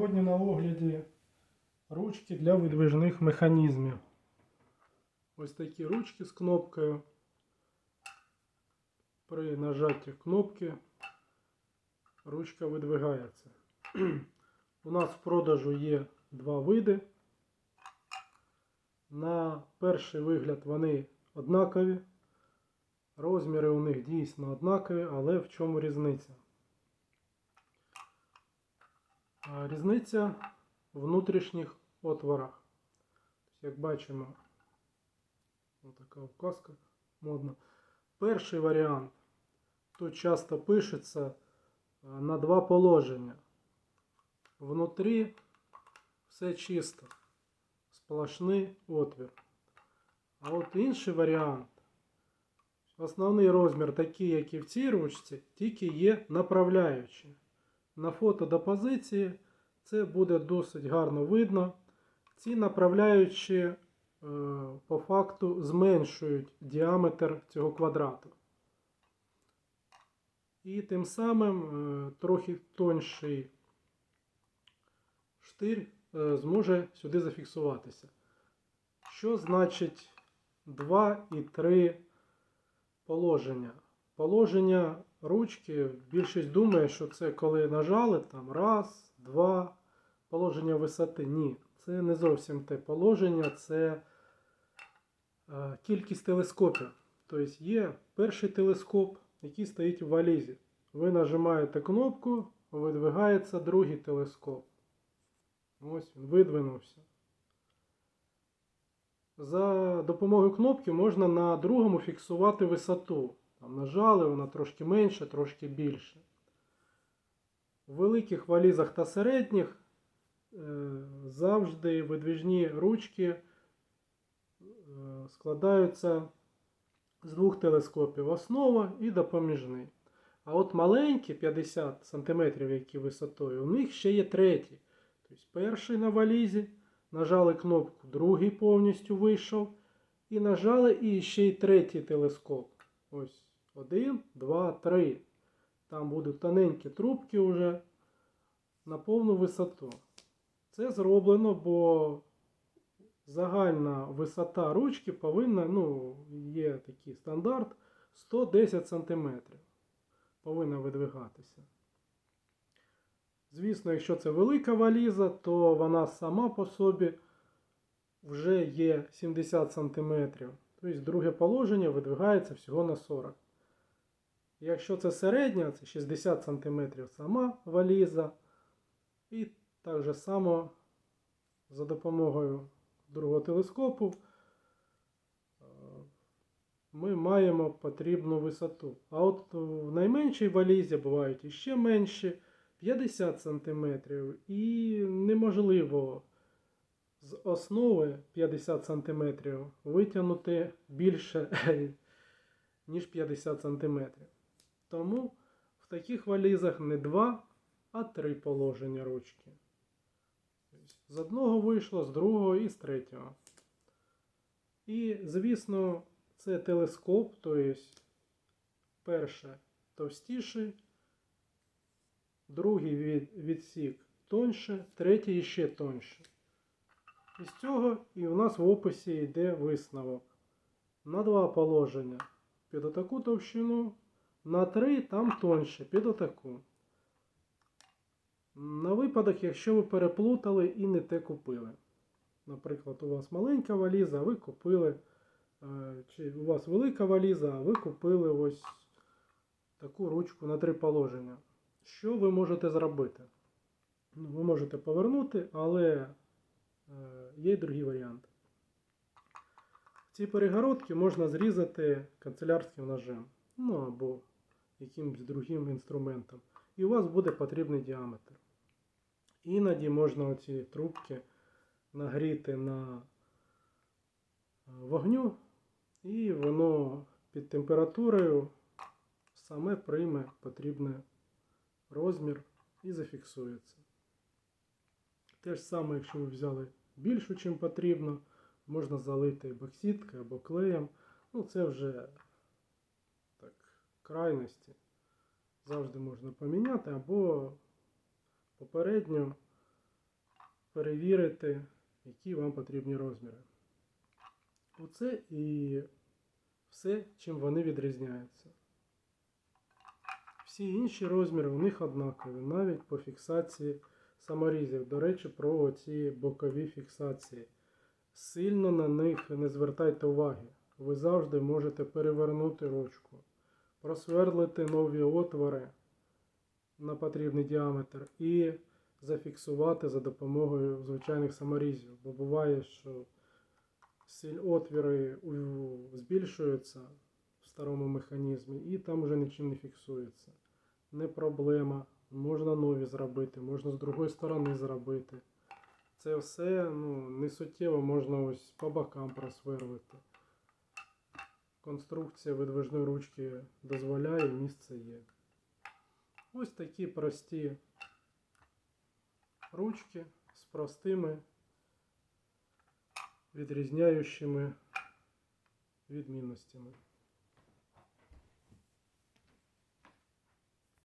Сьогодні на огляді ручки для видвижних механізмів. Ось такі ручки з кнопкою. При нажатті кнопки ручка видвигається. У нас в продажу є два види. На перший вигляд вони однакові. Розміри у них дійсно однакові, але в чому різниця? А Різниця в внутрішніх отворах. Тобто, Як бачимо, така указка модна. Перший варіант. Тут часто пишеться на два положення. Внутрі все чисто. Сплошний отвір. А от інший варіант. Основний розмір такий, як і в цій ручці, тільки є направляючі. На фото до позиції це буде досить гарно видно. Ці направляючі е, по факту зменшують діаметр цього квадрату. І тим самим е, трохи тонший штир е, зможе сюди зафіксуватися. Що значить 2 і 3 положення? Положення ручки, більшість думає, що це коли нажали там раз, два, положення висоти. Ні, це не зовсім те положення, це е, кількість телескопів. Тобто є перший телескоп, який стоїть в валізі. Ви нажимаєте кнопку, видвигається другий телескоп. Ось він видвинувся. За допомогою кнопки можна на другому фіксувати висоту. Там нажали, вона трошки менше, трошки більше. У великих валізах та середніх е, завжди видвіжні ручки е, складаються з двох телескопів основа і допоміжний. А от маленькі 50 см, які висотою, у них ще є третій. Тобто перший на валізі, нажали кнопку, другий повністю вийшов. І нажали і ще й третій телескоп. Ось один, два, три. Там будуть тоненькі трубки вже на повну висоту. Це зроблено, бо загальна висота ручки повинна, ну, є такий стандарт 110 см. Повинна видвигатися. Звісно, якщо це велика валіза, то вона сама по собі вже є 70 см. Тобто друге положення видвигається всього на 40 Якщо це середня, це 60 см сама валіза. І так же само за допомогою другого телескопу е, ми маємо потрібну висоту. А от в найменшій валізі бувають іще менші 50 см. І неможливо з основи 50 см витягнути більше, ніж 50 см. Тому в таких валізах не два, а три положення ручки. З одного вийшло, з другого і з третього. І, звісно, це телескоп, тобто перше товстіший, другий від, відсік тоньше, третій ще тоньше. І з цього і у нас в описі йде висновок. На два положення під отаку товщину, на три там тоньше, під отаку. На випадок, якщо ви переплутали і не те купили. Наприклад, у вас маленька валіза, ви купили, е, чи у вас велика валіза, а ви купили ось таку ручку на три положення. Що ви можете зробити? Ну, Ви можете повернути, але е, є й другий варіант. Ці перегородки можна зрізати канцелярським ножем, ну або якимось другим інструментом. І у вас буде потрібний діаметр. Іноді можна оці трубки нагріти на е, вогню, і воно під температурою саме прийме потрібний розмір і зафіксується. Те ж саме, якщо ви взяли більшу, чим потрібно, можна залити боксіткою або клеєм. Ну, це вже крайності. Завжди можна поміняти або попередньо перевірити, які вам потрібні розміри. Оце і все, чим вони відрізняються. Всі інші розміри у них однакові, навіть по фіксації саморізів. До речі, про ці бокові фіксації. Сильно на них не звертайте уваги. Ви завжди можете перевернути ручку, просверлити нові отвори на потрібний діаметр і зафіксувати за допомогою звичайних саморізів. Бо буває, що сіль- отвіри у- збільшуються в старому механізмі і там вже нічим не фіксується. Не проблема. Можна нові зробити, можна з другої сторони зробити. Це все ну, не суттєво можна ось по бокам просверлити. Конструкція видвижної ручки дозволяє, місце є. Ось такі прості ручки з простими відрізняючими відмінностями.